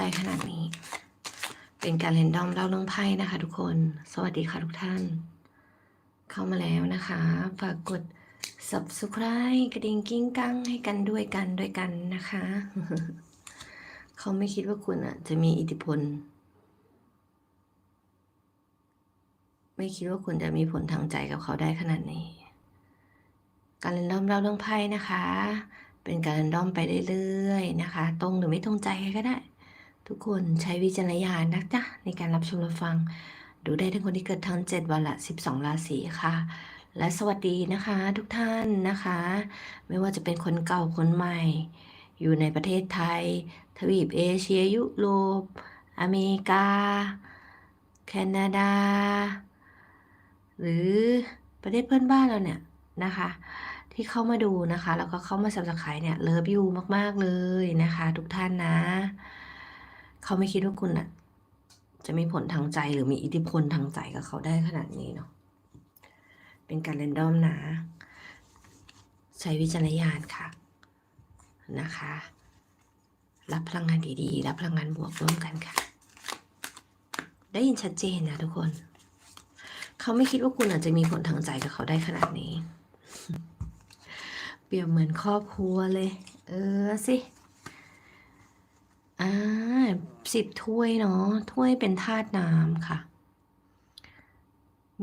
ได้ขนาดนี้ เป็นการเรนดอมเล่าเรื่องไพ่นะคะ ทุกคน สวัสดีค่ะทุกท่าน เข้ามาแล้วนะคะ ฝากกด subscribe กระดิ่งกิ้งกังให้กันด้วยกันด้วยกันนะคะ เขาไม่คิดว่าคุณอะ จะมีอิทธิพล ไม่คิดว่าคุณจะมีผลทางใจกับเขาได้ขนาดนี้ การเรนดอมเล่าเรื่องไพ่นะคะ เป็นการเรนดอมไปเรื่อยๆนะคะ ตรงหรือไม่ตรงใจก็ได้ ทุกคนใช้วิจารณญาณนะจ๊ะในการรับชมรับฟัง ดูได้ทั้งคนที่เกิดทั้ง 7 วันละ 12 ราศีค่ะ และสวัสดีนะคะทุกท่านนะคะ ไม่ว่าจะเป็นคนเก่าคนใหม่ อยู่ในประเทศไทย ทวีปเอเชียยุโรปอเมริกา แคนาดา หรือประเทศเพื่อนบ้านเราเนี่ยนะคะที่เข้ามาดูนะคะ แล้วก็เข้ามาสับสไครเนี่ยเลิฟยูมาก ๆ เลยนะคะ ทุกท่านนะ เขาไม่คิดว่าคุณอะจะมีผลทางใจหรือมีอิทธิพลทางใจกับเขาได้ขนาดนี้เนาะเป็นการเรนดอมนะ ใช้วิจารณญาณค่ะนะคะ รับพลังงานดีๆ รับพลังงานบวกร่วมกันค่ะ ได้ยินชัดเจนนะทุกคน เขาไม่คิดว่าคุณอาจจะมีผลทางใจกับเขาได้ขนาดนี้ เปรียบเหมือนครอบครัวเลย เออสิ อ่าสิบถ้วยเนาะ ถ้วยเป็นธาตุน้ำค่ะ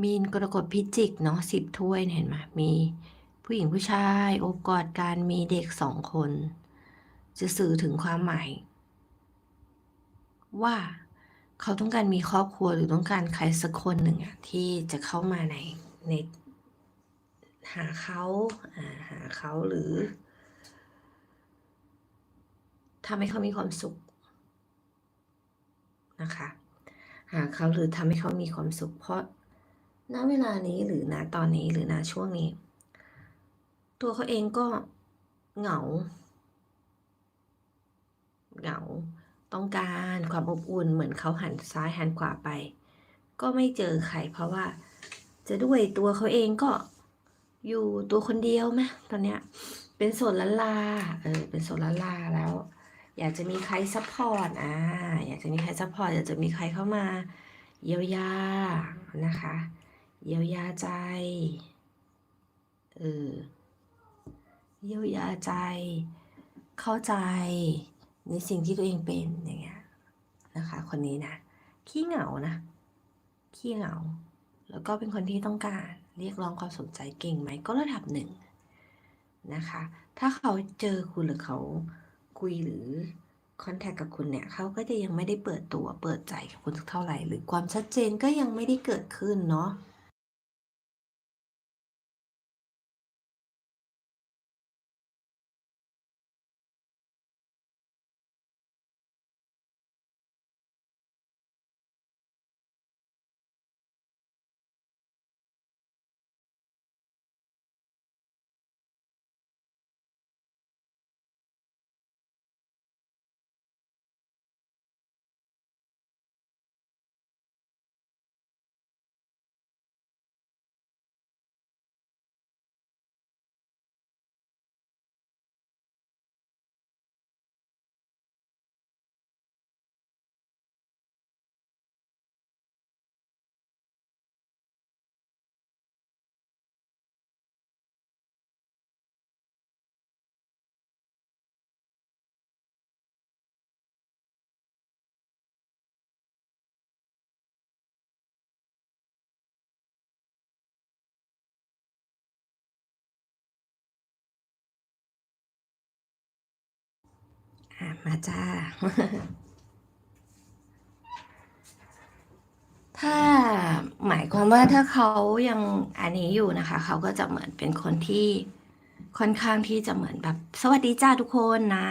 มีน กรกฎ พิจิก เนาะสิบถ้วยเนี่ยเห็นไหมมีผู้หญิงผู้ชายโอบกอดกัน มีเด็กสองคน จะสื่อถึงความหมาย ว่าเขาต้องการมีครอบครัวหรือต้องการใครสักคนหนึ่งอะที่จะเข้ามาในในหาเขาาหาเขาหรือทำให้เขามีความสุข นะคะ หาเขาหรือทำให้เขามีความสุข เพราะณเวลานี้หรือณตอนนี้หรือณช่วงนี้ ตัวเขาเองก็เหงา เหงาต้องการความอบอุ่นเหมือนเขาหันซ้ายหันขวาไป ก็ไม่เจอใครเพราะว่า จะด้วยตัวเขาเองก็อยู่ตัวคนเดียวไหมตอนเนี้ยเป็นโสดละลาเออเป็นโสดละลาแล้ว อยากจะมีใครซัพพอร์ตอ่าอยากจะมีใครซัพพอร์ตอยากจะมีใครเข้ามา เยียวยานะคะ เยียวยาใจเออเยียวยาใจ เข้าใจในสิ่งที่ตัวเองเป็นอย่างเงี้ยนะคะ คนนี้นะขี้เหงานะขี้เหงา แล้วก็เป็นคนที่ต้องการ เรียกร้องความสนใจเก่งไหมก็ระดับหนึ่งนะคะ ถ้าเขาเจอคุณหรือเขา คุยหรือคอนแทคกับคุณเนี่ยเขาก็จะยังไม่ได้เปิดตัวเปิดใจกับคุณสักเท่าไหร่ หรือความชัดเจนก็ยังไม่ได้เกิดขึ้นเนาะ มาจ้า ถ้าหมายความว่าถ้าเขายังอันนี้อยู่นะคะ เขาก็จะเหมือนเป็นคนที่ค่อนข้างที่จะเหมือนแบบ สวัสดีจ้าทุกคนนะ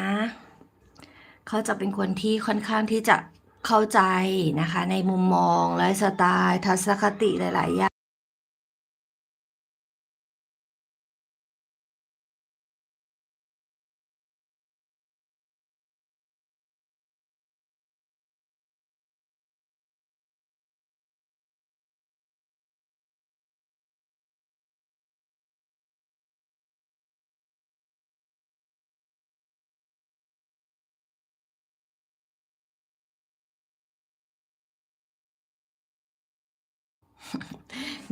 เขาจะเป็นคนที่ค่อนข้างที่จะเข้าใจนะคะ ในมุมมองไลฟ์สไตล์ทัศนคติหลาย ๆ อย่าง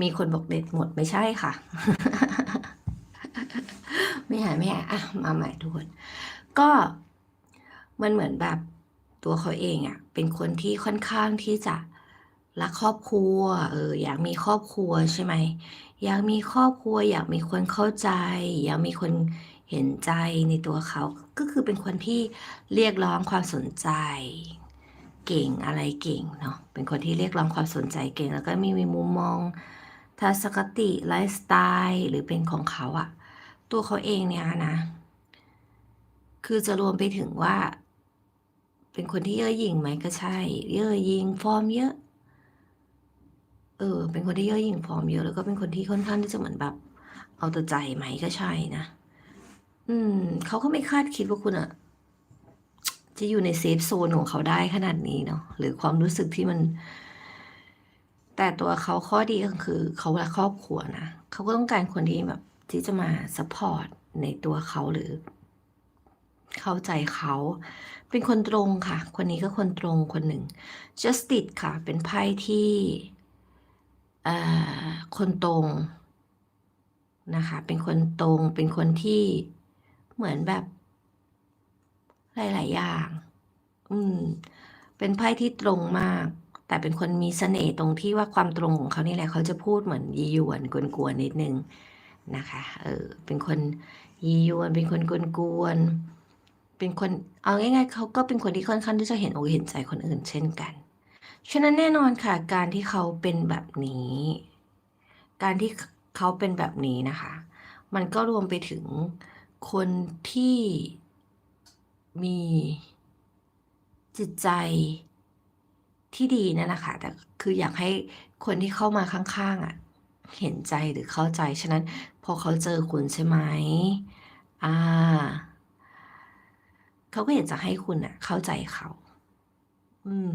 มีคนบอกเด็ดหมดไม่ใช่ค่ะ ไม่หายไม่หายอะมาใหม่ทุกคน ก็มันเหมือนแบบตัวเขาเองอะ่ะ เป็นคนที่ค่อนข้างที่จะรักครอบครัว เออ อยากมีครอบครัวใช่ไหม อยากมีครอบครัว อยากมีคนเข้าใจ อยากมีคนเห็นใจในตัวเขา ก็คือเป็นคนที่เรียกร้องความสนใจ เก่งอะไรเก่งเนาะเป็นคนที่เรียกร้องความสนใจเก่ง แล้วก็มีมีมุมมองทัศนคติไลฟ์สไตล์หรือเป็นของเขาอะตัวเขาเองเนี่ยนะ คือจะรวมไปถึงว่า เป็นคนที่เย่อหยิ่งไหมก็ใช่ เย่อหยิ่งฟอร์มเยอะ เออ เป็นคนที่เย่อหยิ่งฟอร์มเยอะแล้วก็เป็นคนที่ค่อนข้างที่จะเหมือนแบบ เอาแต่ใจไหมก็ใช่นะ อืมเขาก็ไม่คาดคิดว่าคุณอะ จะอยู่ในเซฟโซนของเขาได้ขนาดนี้เนาะหรือความรู้สึกที่มัน แต่ตัวเขาข้อดีก็คือ เขารักครอบครัวนะเขาก็ต้องการคนที่แบบที่จะมาซัพพอร์ตในตัวเขาหรือ เข้าใจเขา เป็นคนตรงค่ะ คนนี้ก็คนตรงคนหนึ่ง justice ค่ะ เป็นไพ่ที่เอ่อคนตรงนะคะ เป็นคนตรงเป็นคนที่เหมือนแบบ หลาย ๆ อย่าง อืม เป็นไพ่ที่ตรงมาก แต่เป็นคนมีเสน่ห์ตรงที่ว่าความตรงของเขานี่แหละ เขาจะพูดเหมือนยีหยวนกวนๆนิดนึงนะคะ เออ เป็นคนยีหยวน เป็นคนกวนๆ เป็นคน เอาง่าย ๆ เขาก็เป็นคนที่ค่อนข้างที่จะเห็นอกเห็นใจคนอื่น เช่นกัน ฉะนั้นแน่นอนค่ะ การที่เขาเป็นแบบนี้ การที่เขาเป็นแบบนี้นะคะ มันก็รวมไปถึงคนที่ มี จิตใจที่ดีนั่นแหละค่ะแต่คืออยากให้คนที่เข้ามาข้างๆอะ เห็นใจหรือเข้าใจ ฉะนั้นพอเขาเจอคุณใช่ไหมอ่าเขาก็อยากจะให้คุณน่ะ เข้าใจเขา อืม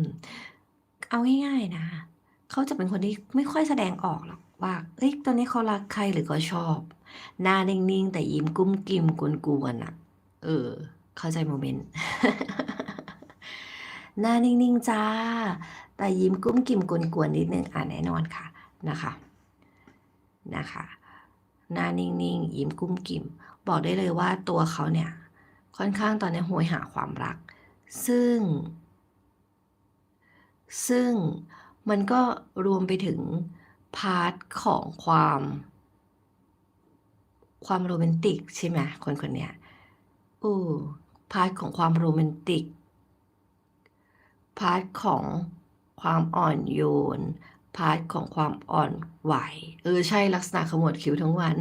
เอาง่ายๆนะเขาจะเป็นคนที่ไม่ค่อยแสดงออกหรอกว่าเฮ้ย ตอนนี้เขารักใครหรือเขาชอบ หน้านิ่งๆ แต่ยิ้มกุ้มกิ่มกวนๆน่ะ เออ เข้าใจโมเมนต์หน้านิ่งๆจ้า แต่ยิ้มกุ้มกิ่มกวนๆนิดนึงอ่าแน่นอนค่ะนะคะนะคะหน้านิ่งๆ ยิ้มกุ้มกิ่ม บอกได้เลยว่าตัวเขาเนี่ย ค่อนข้างตอนนี้โหยหาความรัก ซึ่ง ซึ่งมันก็รวมไปถึง พาร์ตของความ ความโรแมนติกใช่ไหมคนคนเนี้ยเออ พาร์ตของความโรแมนติก พาร์ตของความอ่อนโยน พาร์ตของความอ่อนไหว เออใช่ลักษณะขมวดคิ้วทั้งวัน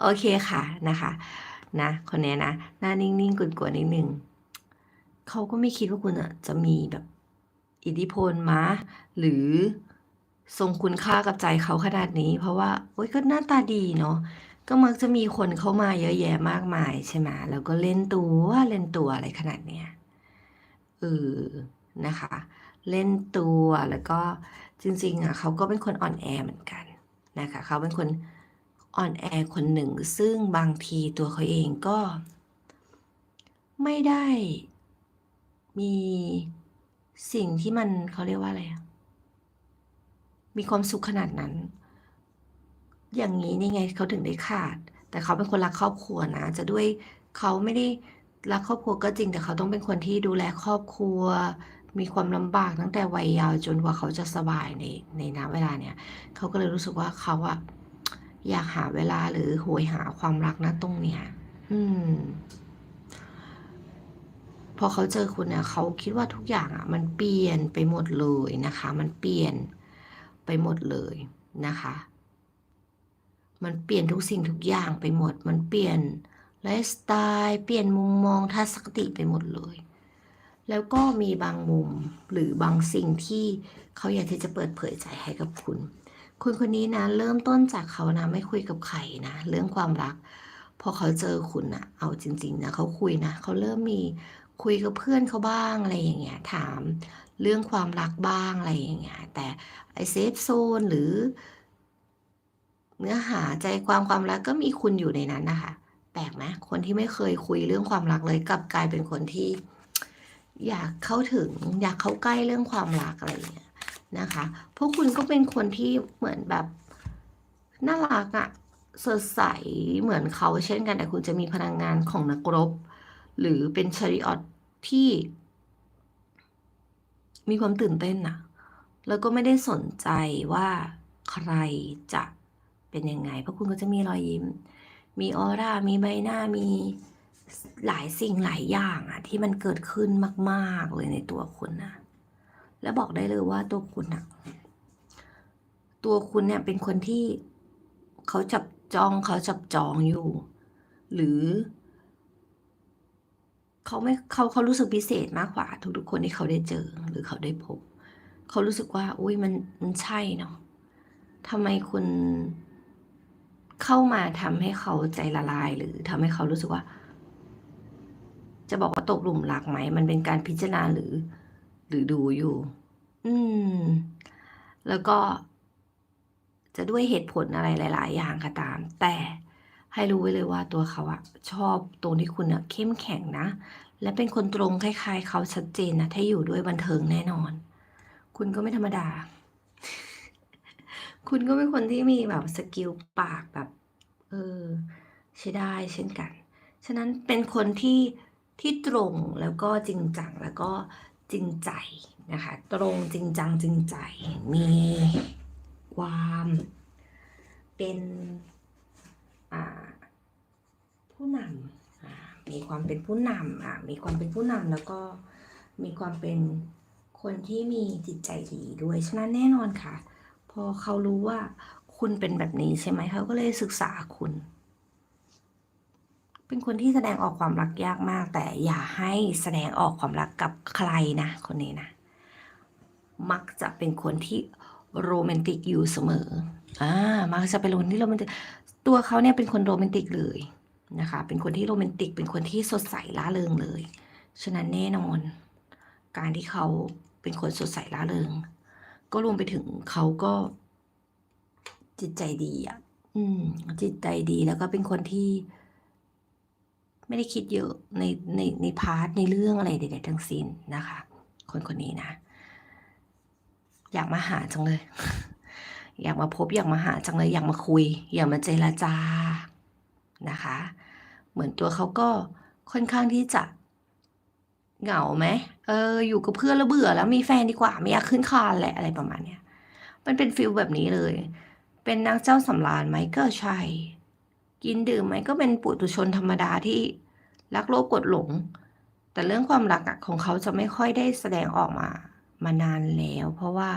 โอเคค่ะนะคะนะคนนี้นะหน้านิ่งๆกลัวๆนิดนึงเขาก็ไม่คิดว่าคุณอะจะมีแบบอิทธิพลมาหรือทรงคุณค่ากับใจเขาขนาดนี้ เพราะว่าโอ๊ยก็หน้าตาดีเนาะ ก็มักจะมีคนเข้ามาเยอะแยะมากมายใช่ไหมแล้วก็เล่นตัวเล่นตัวอะไรขนาดเนี้ยเออนะคะ เล่นตัวแล้วก็จริงๆอะเขาก็เป็นคนอ่อนแอเหมือนกันนะคะเขาเป็นคนอ่อนแอคนหนึ่ง ซึ่งบางทีตัวเขาเองก็ ไม่ได้มีสิ่งที่มันเขาเรียกว่าอะไรอะมีความสุขขนาดนั้น อย่างงี้นี่ไงเขาถึงได้ขาด แต่เขาเป็นคนรักครอบครัวนะ จะด้วยเขาไม่ได้รักครอบครัวก็จริง แต่เขาต้องเป็นคนที่ดูแลครอบครัว มีความลำบากตั้งแต่วัยเยาว์จนกว่าเขาจะสบายในในณเวลาเนี้ยเขาก็เลยรู้สึกว่าเขาอะอยากหาเวลาหรือโหยหาความรักณตรงเนี้ยอืม พอเขาเจอคุณเนี่ยเขาคิดว่าทุกอย่างอะมันเปลี่ยนไปหมดเลยนะคะ มันเปลี่ยนไปหมดเลยนะคะ มันเปลี่ยนทุกสิ่งทุกอย่างไปหมด มันเปลี่ยนไลฟ์สไตล์เปลี่ยนมุมมองทัศนคติไปหมดเลย แล้วก็มีบางมุมหรือบางสิ่งที่เขาอยากที่จะเปิดเผยใจให้กับคุณ คุณคนนี้นะ เริ่มต้นจากเขานะไม่คุยกับใครนะ เรื่องความรัก พอเขาเจอคุณนะเอาจริง ๆนะเขาคุยนะเขาเริ่มมีคุยกับเพื่อนเขาบ้างอะไรอย่างเงี้ยถามเรื่องความรักบ้างอะไรอย่างเงี้ยแต่ไอเซฟโซนหรือ เนื้อหาใจความความรักก็มีคุณอยู่ในนั้นนะคะ แปลกไหม?คนที่ไม่เคยคุยเรื่องความรักเลยกลับกลายเป็นคนที่ อยากเข้าถึง อยากเข้าใกล้เรื่องความรักอะไรอย่างเงี้ยนะคะพวกคุณก็เป็นคนที่เหมือนแบบน่ารักอะสดใสเหมือนเขาเช่นกันแต่คุณจะมีพลังงานของนักรบ หรือเป็นชาริออตที่ มีความตื่นเต้นนะแล้วก็ไม่ได้สนใจว่าใครจะ เป็นยังไง เพราะคุณก็จะมีรอยยิ้ม มีออร่า มีใบหน้า มีหลายสิ่งหลายอย่างอะที่มันเกิดขึ้นมาก ๆ เลยในตัวคุณนะ แล้วบอกได้เลยว่าตัวคุณอะตัวคุณเนี่ยเป็นคนที่เขาจับจ้องเขาจับจองอยู่ หรือเขาไม่เขาเขารู้สึกพิเศษมากกว่า ทุกๆคนที่เขาได้เจอหรือเขาได้พบ เขารู้สึกว่า อุ้ยมันมันใช่เนาะทำไมคุณ เข้ามาทำให้เขาใจละลายหรือทำให้เขารู้สึกว่า จะบอกว่าตกหลุมรักไหม มันเป็นการพิจารณาหรือ หรือดูอยู่ อืม แล้วก็ จะด้วยเหตุผลอะไรหลาย ๆ อย่างก็ตาม แต่ให้รู้ไว้เลยว่าตัวเขาอะชอบตรงที่คุณอะเข้มแข็งนะ และเป็นคนตรงคล้าย ๆ เขาชัดเจนนะถ้าอยู่ด้วยบันเทิงแน่นอน คุณก็ไม่ธรรมดา คุณก็เป็นคนที่มีแบบสกิลปากแบบ เออใช้ได้เช่นกัน ฉะนั้นเป็นคนที่ที่ตรงแล้วก็จริงจังแล้วก็จริงใจนะคะ ตรงจริงจังจริงใจ มีความเป็นผู้นำมีความเป็นผู้นำอ่ามีความเป็นผู้นำแล้วก็มีความเป็นคนที่มีจิตใจดีด้วย ฉะนั้นแน่นอนค่ะ อเขารู้ว่าคุณเป็นแบบนี้ใช่ไหมเขาก็เลยศึกษาคุณ เป็นคนที่แสดงออกความรักยากมาก แต่อย่าให้แสดงออกความรักกับใครนะคนนี้นะ มักจะเป็นคนที่โรแมนติกอยู่เสมออ่ามักจะเป็นคนที่โรแมนติกตัวเขาเนี่ยเป็นคนโรแมนติกเลยนะคะ เป็นคนที่โรแมนติก เป็นคนที่สดใสล่าเริงเลย ฉะนั้นแน่นอน การที่เขาเป็นคนสดใสล่าเริง ก็รวมไปถึงเขาก็จิตใจดีอะ อืม จิตใจดีแล้วก็เป็นคนที่ ไม่ได้คิดเยอะในในในพาร์ทในเรื่องอะไรใดๆทั้งสิ้นนะคะ คนคนนี้นะ อยากมาหาจังเลย อยากมาพบอยากมาหาจังเลย อยากมาคุย อยากมาเจรจานะคะ เหมือนตัวเขาก็ค่อนข้างที่จะ เหงาไหมเออ อยู่กับเพื่อนแล้วเบื่อแล้วมีแฟนดีกว่าไม่อยากขึ้นคานแหละอะไรประมาณเนี้ย มันเป็นฟิลแบบนี้เลย เป็นนางเจ้าสำราญไหมก็ใช่ กินดื่มไหมก็เป็นปุถุชนธรรมดาที่รักโลภกดหลง แต่เรื่องความรักอะของเขาจะไม่ค่อยได้แสดงออกมา มานานแล้ว เพราะว่า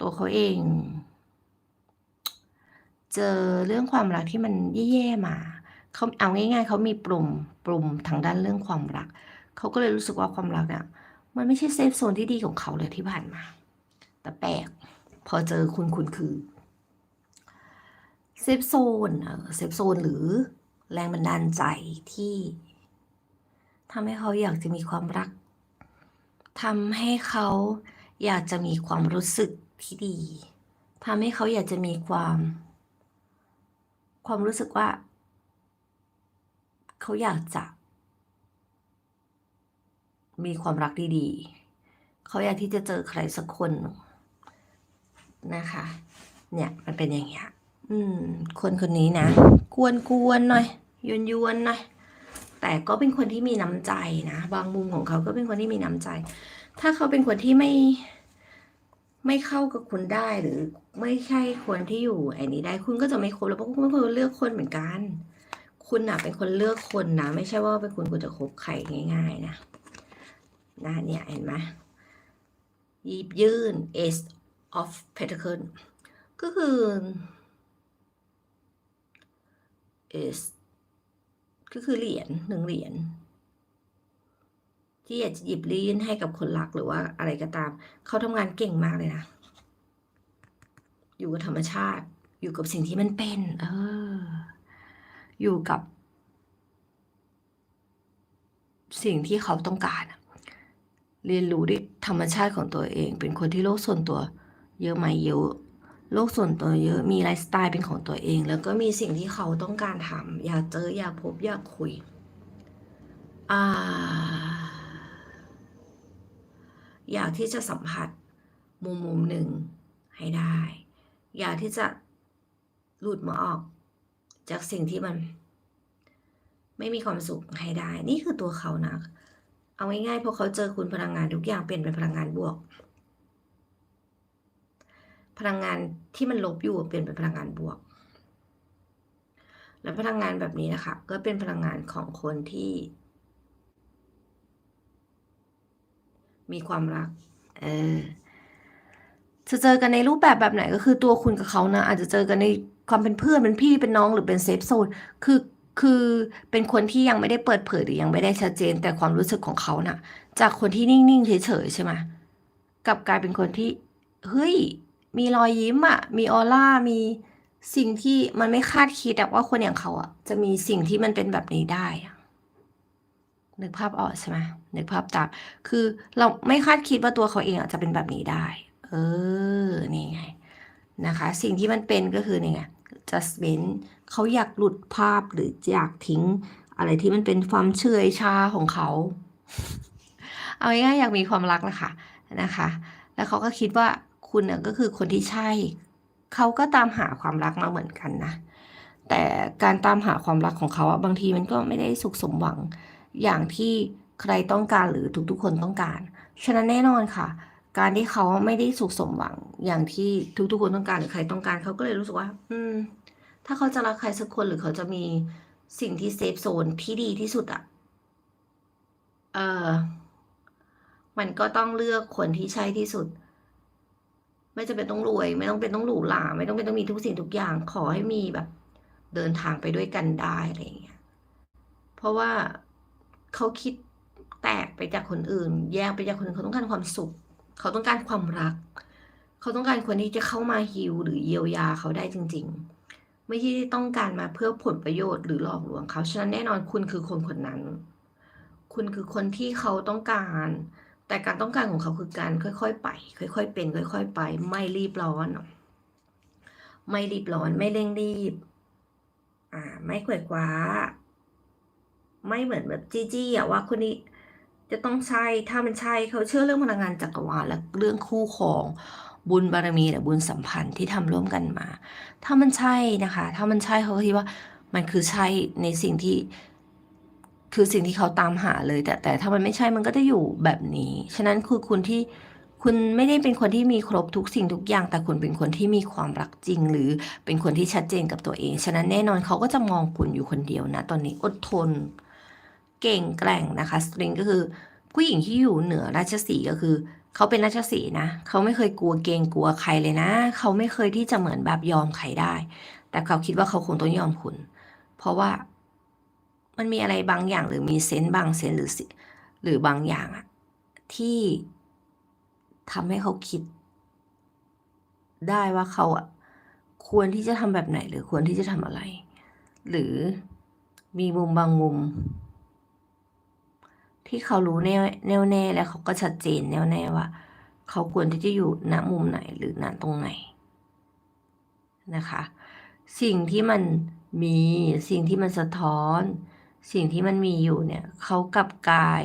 ตัวเขาเอง เจอเรื่องความรักที่มันแย่ๆมา เขาเอาง่าย ๆเขามีปลุ่มปลุ่มทางด้านเรื่องความรัก เขาก็เลยรู้สึกว่าความรักเนี่ยมันไม่ใช่เซฟโซนที่ดีของเขาเลยที่ผ่านมา แต่แปลกพอเจอคุณคุณคือเซฟโซนเออเซฟโซนหรือแรงบันดาลใจที่ทำให้เขาอยากจะมีความรักทำให้เขาอยากจะมีความรู้สึกที่ดีทำให้เขาอยากจะมีความ ความรู้สึกว่า เขาอยากจะ มีความรักดีๆ เขาอยากที่จะเจอใครสักคนนะคะ เนี่ยมันเป็นอย่างเงี้ย อืม คนคนนี้นะ กวนกวนๆหน่อยยวนยวนๆหน่อยแต่ก็เป็นคนที่มีน้ำใจนะ บางมุมของเขาก็เป็นคนที่มีน้ำใจ ถ้าเขาเป็นคนที่ไม่ไม่เข้ากับคุณได้หรือไม่ใช่คนที่อยู่ไอ้นี้ได้คุณก็จะไม่คบแล้วเพราะคุณเป็นคนเลือกคนเหมือนกัน คุณน่ะเป็นคนเลือกคนนะ ไม่ใช่ว่าเป็นคุณคุณจะคบใครง่าย ๆ นะนะเนี่ยเห็นไหมยิบยื่น Ace of Pentacle ก็คือ Ace ก็คือเหรียญหนึ่งเหรียญที่อยากจะหยิบยื่นให้กับคนรักหรือว่าอะไรก็ตาม เขาทำงานเก่งมากเลยนะ อยู่กับธรรมชาติ อยู่กับสิ่งที่มันเป็น เออ อยู่กับสิ่งที่เขาต้องการ เรียนรู้ด้วยธรรมชาติของตัวเอง เป็นคนที่โลกส่วนตัวเยอะไหมเยอะ โลกส่วนตัวเยอะ มีไลฟ์สไตล์เป็นของตัวเอง แล้วก็มีสิ่งที่เขาต้องการทำอยากเจออยากพบอยากคุย อ่า อยากที่จะสัมผัสมุมมุมหนึ่งให้ได้ อยากที่จะหลุดมาออก จากสิ่งที่มัน ไม่มีความสุขให้ได้ นี่คือตัวเขานะ เอาง่ายๆพอเขาเจอคุณพลังงานทุกอย่างเปลี่ยนเป็นพลังงานบวก พลังงานที่มันลบอยู่เปลี่ยนเป็นพลังงานบวก และพลังงานแบบนี้นะคะ ก็เป็นพลังงานของคนที่ มีความรัก เออจะเจอกันในรูปแบบแบบไหนก็คือตัวคุณกับเขานะ อาจจะเจอกันใน ความเป็นเพื่อนเป็นพี่เป็นน้องหรือเป็นเซฟโซนคือคือเป็นคนที่ยังไม่ได้เปิดเผยหรือยังไม่ได้ชัดเจน แต่ความรู้สึกของเขาน่ะ จากคนที่นิ่งๆเฉยๆใช่ไหมกับกลายเป็นคนที่เฮ้ย มีรอยยิ้มอะมีออร่ามีสิ่งที่มันไม่คาดคิดอะว่าคนอย่างเขาอะจะมีสิ่งที่มันเป็นแบบนี้ได้นึกภาพออกใช่ไหมนึกภาพตามคือเราไม่คาดคิดว่าตัวเขาเองอะจะเป็นแบบนี้ได้ เออนี่ไงนะคะ สิ่งที่มันเป็นก็คือนี่ไง just เว้นเขาอยากหลุดภาพหรืออยากทิ้ง อะไรที่มันเป็นความเฉยชาของเขา เอาง่ายๆอยากมีความรักนะคะนะคะ แล้วเขาก็คิดว่าคุณน่ะก็คือคนที่ใช่ เขาก็ตามหาความรักมาเหมือนกันนะ แต่การตามหาความรักของเขาอะบางทีมันก็ไม่ได้สุขสมหวังอย่างที่ใครต้องการหรือทุกๆคนต้องการ ฉะนั้นแน่นอนค่ะ การที่เขาไม่ได้สุขสมหวังอย่างที่ทุกๆคนต้องการหรือใครต้องการเขาก็เลยรู้สึกว่า อืม ถ้าเขาจะรักใครสักคนหรือเขาจะมีสิ่งที่เซฟโซนที่ดีที่สุดอะเออมันก็ต้องเลือกคนที่ใช่ที่สุด ไม่จำเป็นต้องรวย ไม่ต้องเป็นต้องหรูหราไม่ต้องเป็นต้องมีทุกสิ่งทุกอย่างขอให้มีแบบ เดินทางไปด้วยกันได้อะไรอย่างเงี้ยเพราะว่าเขาคิดแตกไปจากคนอื่น แยกไปจากคนอื่นเขาต้องการความสุข เขาต้องการความรัก เขาต้องการคนที่จะเข้ามาฮิวหรือเยียวยาเขาได้จริง ๆ ไม่ใช่ต้องการมาเพื่อผลประโยชน์หรือหลอกลวงเขาฉะนั้นแน่นอนคุณคือคนคนนั้น คุณคือคนที่เขาต้องการ แต่การต้องการของเขาคือการค่อยๆไป ค่อย ๆ เป็น ค่อย ๆ ไป ไม่รีบร้อน ไม่รีบร้อนไม่เร่งรีบ อ่า ไม่ขวยคว้า ไม่เหมือนแบบจี้จี้อะว่าคนนี้จะต้องใช่ถ้ามันใช่เขาเชื่อเรื่องพลังงานจักรวาลและเรื่องคู่ครอง บุญบารมีและบุญสัมพันธ์ที่ทำร่วมกันมา ถ้ามันใช่นะคะ ถ้ามันใช่เขาก็คิดว่ามันคือใช่ในสิ่งที่ คือสิ่งที่เขาตามหาเลย แต่แต่ถ้ามันไม่ใช่มันก็จะอยู่แบบนี้ ฉะนั้นคือคุณที่คุณไม่ได้เป็นคนที่มีครบทุกสิ่งทุกอย่าง แต่คุณเป็นคนที่มีความรักจริง หรือเป็นคนที่ชัดเจนกับตัวเอง ฉะนั้นแน่นอนเขาก็จะมองคุณอยู่คนเดียวนะ ตอนนี้อดทน เก่งแกร่งนะคะ สตริงก็คือ ผู้หญิงที่อยู่เหนือราชสีก็คือ เขาเป็นราชสีนะ เขาไม่เคยกลัวเกรงกลัวใครเลยนะ เขาไม่เคยที่จะเหมือนแบบยอมใครได้ แต่เขาคิดว่าเขาคงต้องยอมคุณ เพราะว่ามันมีอะไรบางอย่างหรือมีเซนต์บางเซนต์หรือหรือบางอย่างอะที่ทำให้เขาคิด ได้ว่าเขาอะควรที่จะทำแบบไหน หรือควรที่จะทำอะไร หรือมีมุมบางมุม ที่เขารู้แน่แน่วแน่แล้วเขาก็ชัดเจนแน่วแน่ว่า เขาควรที่จะอยู่ณมุมไหนหรือณตรงไหนนะคะ สิ่งที่มันมีสิ่งที่มันสะท้อน สิ่งที่มันมีอยู่เนี่ยเขากลับกาย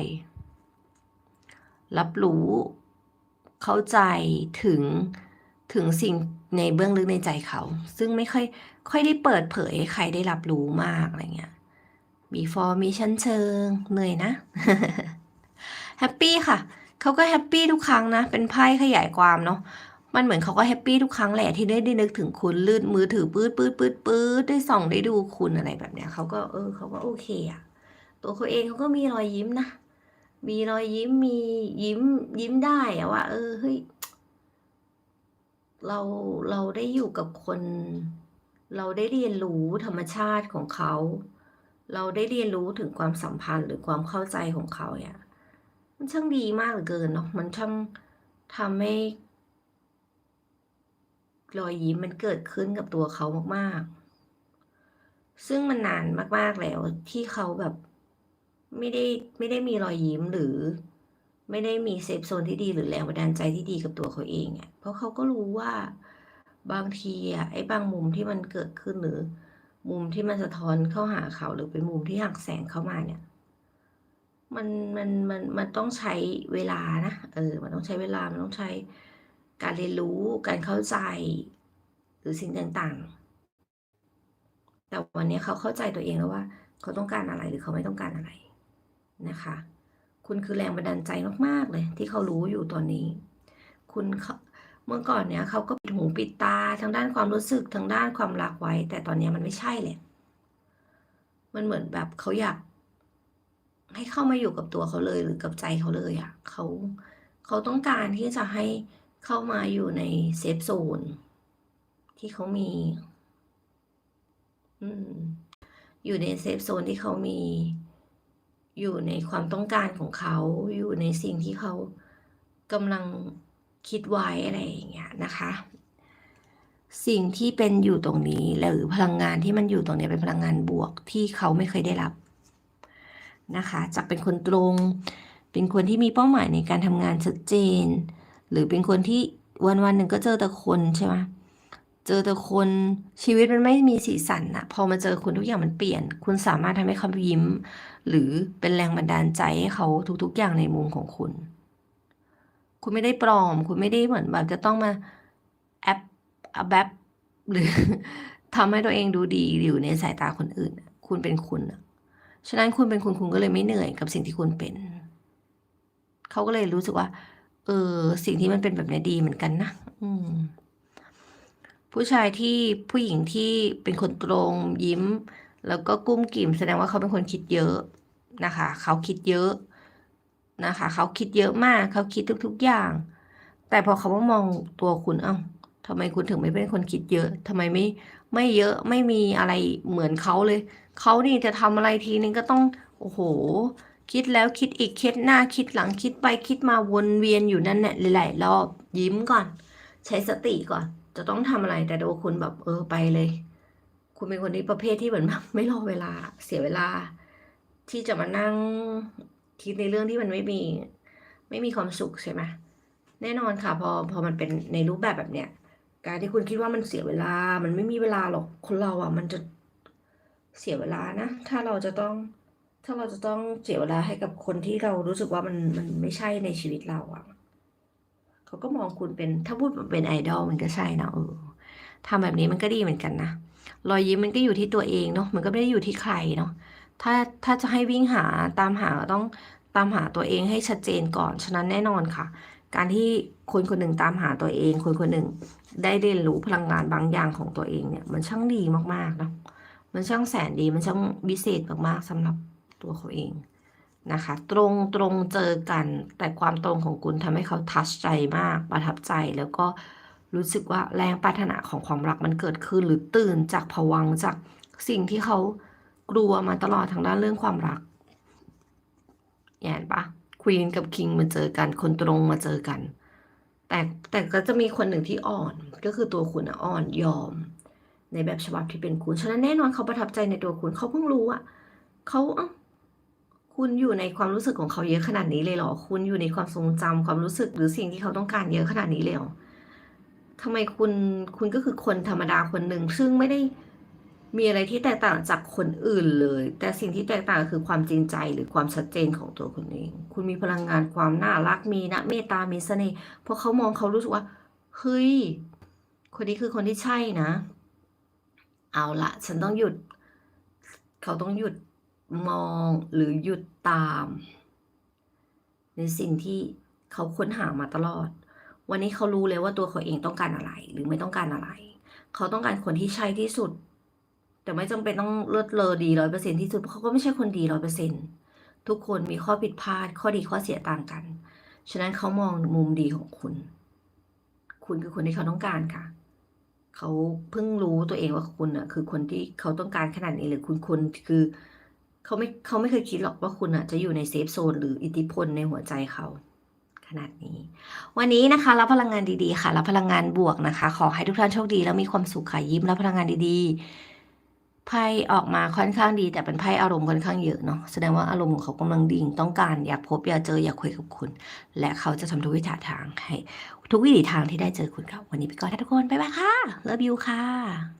รับรู้ เข้าใจถึงถึงสิ่งในเบื้องลึกในใจเขา ซึ่งไม่ค่อยค่อยได้เปิดเผยให้ใครได้รับรู้มากอะไรเงี้ย before มีชั้นเชิง เหนื่อยนะ แฮปปี้ค่ะ เขาก็แฮปปี้ทุกครั้งนะ เป็นไพ่ขยายความเนาะ มันเหมือนเขาก็แฮปปี้ทุกครั้งแหละที่ได้ได้นึกถึงคุณลื่นมือถือปื๊ดปื๊ดปื๊ดปื๊ดได้ส่องได้ดูคุณอะไรแบบเนี้ยเขาก็เออเขาก็โอเคอะตัวเขาเองเขาก็มีรอยยิ้มนะ มีรอยยิ้มมียิ้มยิ้มได้อะว่า เออเฮ้ยเราเราได้อยู่กับคน เราได้เรียนรู้ธรรมชาติของเขา เราได้เรียนรู้ถึงความสัมพันธ์หรือความเข้าใจของเขาเนี่ยมันช่างดีมากเหลือเกินเนาะมันช่างทำให้รอยยิ้มมันเกิดขึ้นกับตัวเขามากๆ ซึ่งมันนานมากๆแล้วที่เขาแบบไม่ได้ไม่ได้มีรอยยิ้มหรือ ไม่ได้มีเซฟโซนที่ดีหรือแรงบันดาลใจที่ดีกับตัวเขาเองอะ่ะเพราะเขาก็รู้ว่าบางทีอะไอ้บางมุมที่มันเกิดขึ้นหรือ มุมที่มันสะท้อนเข้าหาเขาหรือเป็นมุมที่หักแสงเข้ามาเนี่ย มันมันมันมันต้องใช้เวลานะเออ มันต้องใช้เวลา มันต้องใช้การเรียนรู้การเข้าใจ หรือสิ่งต่างๆ แต่วันนี้เขาเข้าใจตัวเองแล้วว่า เขาต้องการอะไรหรือเขาไม่ต้องการอะไรนะคะ คุณคือแรงบันดาลใจมากๆเลย ที่เขารู้อยู่ตอนนี้ คุณ เมื่อก่อนเนี้ยเขาก็ปิดหูปิดตาทางด้านความรู้สึกทางด้านความรักไว้ แต่ตอนนี้มันไม่ใช่เลยมันเหมือนแบบเขาอยาก ให้เข้ามาอยู่กับตัวเขาเลยหรือกับใจเขาเลยอะ่ะเขาเขาต้องการที่จะให้เข้ามาอยู่ในเซฟโซนที่เขามี อืม อยู่ในเซฟโซนที่เขามี อยู่ในความต้องการของเขา อยู่ในสิ่งที่เขากำลัง คิดไว้อะไรอย่างเงี้ยนะคะ สิ่งที่เป็นอยู่ตรงนี้หรือพลังงานที่มันอยู่ตรงนี้เป็นพลังงานบวกที่เขาไม่เคยได้รับนะคะจากเป็นคนตรง เป็นคนที่มีเป้าหมายในการทำงานชัดเจน หรือเป็นคนที่วันวันหนึ่งก็เจอแต่คนใช่ไหมเจอแต่คนชีวิตมันไม่มีสีสันอะพอมาเจอคุณทุกอย่างมันเปลี่ยน คุณสามารถทำให้เขายิ้ม หรือเป็นแรงบันดาลใจให้เขาทุกๆอย่างในมุมของคุณ คุณไม่ได้ปลอม คุณไม่ได้เหมือนแบบจะต้องมาแอปแแบบหรือทำให้ตัวเองดูดีอยู่ในสายตาคนอื่น คุณเป็นคุณฉะนั้นคุณเป็นคุณคุณก็เลยไม่เหนื่อยกับสิ่งที่คุณเป็น เขาก็เลยรู้สึกว่า เออ สิ่งที่มันเป็นแบบนี้ดีเหมือนกันนะอืม ผู้ชายที่ผู้หญิงที่เป็นคนตรงยิ้ม แล้วก็กุ้มกิ่มแสดงว่าเขาเป็นคนคิดเยอะนะคะ เขาคิดเยอะ นะคะ เขาคิดเยอะมาก เขาคิดทุก ๆอย่าง แต่พอเขามามองตัวคุณเอ้าทำไมคุณถึงไม่เป็นคนคิดเยอะทำไมไม่ไม่เยอะไม่มีอะไรเหมือนเขาเลย เขานี่จะทำอะไรทีนึงก็ต้องโอ้โห คิดแล้วคิดอีกคิดหน้าคิดหลังคิดไปคิดมาวนเวียนอยู่นั่นแหละหลายๆรอบยิ้มก่อน ใช้สติก่อน จะต้องทำอะไรแต่ดูคุณแบบเออไปเลย คุณเป็นคนที่ประเภทที่เหมือนแบบไม่รอเวลาเสียเวลา ที่จะมานั่ง คิดในเรื่องที่มันไม่มีไม่มีความสุขใช่ไหมแน่นอนค่ะ พอพอมันเป็นในรูปแบบแบบเนี้ยการที่คุณคิดว่ามันเสียเวลา มันไม่มีเวลาหรอกคนเราอะ มันจะเสียเวลานะ ถ้าเราจะต้อง ถ้าเราจะต้องเสียเวลาให้กับคนที่เรารู้สึกว่ามันมันไม่ใช่ในชีวิตเราอะเขาก็มองคุณเป็นถ้าพูดเป็นไอดอลมันก็ใช่นะเออทำแบบนี้มันก็ดีเหมือนกันนะรอยยิ้มมันก็อยู่ที่ตัวเองเนาะมันก็ไม่ได้อยู่ที่ใครเนาะ ถ้าถ้าจะให้วิ่งหาตามหาต้องตามหาตัวเองให้ชัดเจนก่อน ฉะนั้นแน่นอนค่ะ การที่คนคนหนึ่งตามหาตัวเอง คนคนหนึ่งได้เรียนรู้พลังงานบางอย่างของตัวเองเนี่ย มันช่างดีมากๆเนาะมันช่างแสนดีมันช่างวิเศษมากๆสำหรับตัวเขาเองนะคะ ตรงตรงเจอกัน แต่ความตรงของคุณทำให้เขาทัชใจมากประทับใจแล้วก็รู้สึกว่าแรงปรารถนาของความรักมันเกิดขึ้นหรือตื่นจากผวังจากสิ่งที่เขา กลัวมาตลอดทางด้านเรื่องความรักเห็นปะควีนกับคิงมาเจอกันคนตรงมาเจอกัน แต่แต่ก็จะมีคนหนึ่งที่อ่อนก็คือตัวคุณอ่อนยอม ในแบบฉบับที่เป็นคุณ ฉะนั้นแน่นอนเขาประทับใจในตัวคุณเขาเพิ่งรู้อะเขาเอ้าคุณอยู่ในความรู้สึกของเขาเยอะขนาดนี้เลยเหรอ คุณอยู่ในความทรงจำความรู้สึกหรือสิ่งที่เขาต้องการเยอะขนาดนี้เลยเหรอทำไมคุณคุณก็คือคนธรรมดาคนหนึ่งซึ่งไม่ได้ มีอะไรที่แตกต่างจากคนอื่นเลย แต่สิ่งที่แตกต่างคือความจริงใจหรือความชัดเจนของตัวคุณเอง คุณมีพลังงานความน่ารักมีนะเมตตามีเสน่ห์เพราะเขามองเขารู้สึกว่าเฮ้ยคนนี้คือคนที่ใช่นะ เอาละฉันต้องหยุด เขาต้องหยุดมองหรือหยุดตาม ในสิ่งที่เขาค้นหามาตลอด วันนี้เขารู้เลยว่าตัวเขาเองต้องการอะไร หรือไม่ต้องการอะไร เขาต้องการคนที่ใช่ที่สุด แต่ไม่จำเป็นต้องเลิศเลอดีร้อยเปอร์เซ็นที่สุดเพราะเขาก็ไม่ใช่คนดีร้อยเปอร์เซ็นทุกคนมีข้อผิดพลาด ข้อดีข้อเสียต่างกัน ฉะนั้นเขามองมุมดีของคุณ คุณคือคนที่เขาต้องการค่ะ เขาเพิ่งรู้ตัวเองว่าคุณอะ คือคนที่เขาต้องการขนาดนี้หรือคุณคนคือเขาไม่เขาไม่เคยคิดหรอกว่าคุณอะจะอยู่ในเซฟโซนหรืออิทธิพลในหัวใจเขาขนาดนี้ วันนี้นะคะรับพลังงานดีๆค่ะรับพลังงานบวกนะคะ ขอให้ทุกท่านโชคดี แล้วมีความสุขค่ะยิ้มรับพลังงานดีๆ ไพ่ออกมาค่อนข้างดี แต่เป็นไพ่อารมณ์ค่อนข้างเยอะเนาะแสดงว่าอารมณ์ของเขากำลังดิ่งต้องการอยากพบอยากเจออยากคุยกับคุณ และเขาจะทำทุกวิถีทางให้ ทุกวิถีทางที่ได้เจอคุณครับวันนี้ไปก่อนนะทุกคนบ๊ายบายค่ะเลิฟยูค่ะ